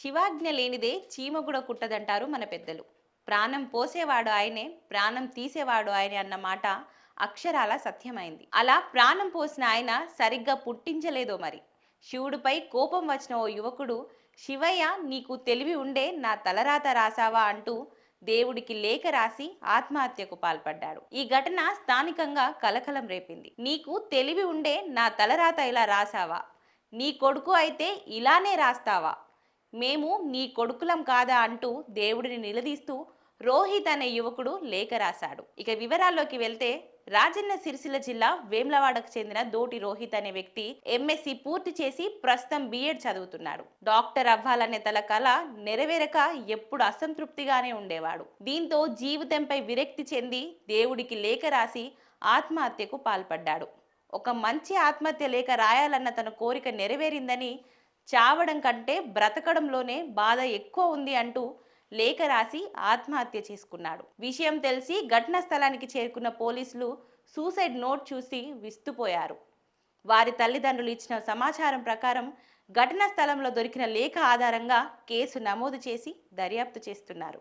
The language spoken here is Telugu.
శివాజ్ఞ లేనిదే చీమ కూడా కుట్టదంటారు మన పెద్దలు. ప్రాణం పోసేవాడు ఆయనే ప్రాణం తీసేవాడు ఆయనే అన్న మాట అక్షరాల సత్యమైంది. అలా ప్రాణం పోసిన ఆయన సరిగ్గా పుట్టించలేదో మరి. శివుడిపై కోపం వచ్చిన ఓ యువకుడు శివయ్య నీకు తెలివి ఉండే నా తలరాత రాసావా? అంటూ దేవుడికి లేఖ రాసి ఆత్మహత్యకు పాల్పడ్డాడు. ఈ ఘటన స్థానికంగా కలకలం రేపింది. నీకు తెలివి ఉండే నా తలరాత ఇలా రాసావా? నీ కొడుకు అయితే ఇలానే రాస్తావా? మేము నీ కొడుకులం కాదా అంటూ దేవుడిని నిలదీస్తూ రోహిత్ అనే యువకుడు లేఖ రాశాడు. ఇక వివరాల్లోకి వెళ్తే రాజన్న సిరిసిల్ల జిల్లా వేమ్లవాడకు చెందిన దోటి రోహిత్ అనే వ్యక్తి ఎంఎస్సి పూర్తి చేసి ప్రస్తుతం బీఎడ్ చదువుతున్నాడు. డాక్టర్ అవ్వాలనే తల కళ నెరవేరక ఎప్పుడు అసంతృప్తిగానే ఉండేవాడు. దీంతో జీవితంపై విరక్తి చెంది దేవుడికి లేఖ రాసి ఆత్మహత్యకు పాల్పడ్డాడు. ఒక మంచి ఆత్మహత్య లేఖ రాయాలన్న తన కోరిక నెరవేరిందని చావడం కంటే బ్రతకడంలోనే బాధ ఎక్కువ ఉంది అంటూ లేఖ రాసి ఆత్మహత్య చేసుకున్నాడు. విషయం తెలిసి ఘటనా స్థలానికి చేరుకున్న పోలీసులు సూసైడ్ నోట్ చూసి విస్తుపోయారు. వారి తల్లిదండ్రులు ఇచ్చిన సమాచారం ప్రకారం ఘటనా స్థలంలో దొరికిన లేఖ ఆధారంగా కేసు నమోదు చేసి దర్యాప్తు చేస్తున్నారు.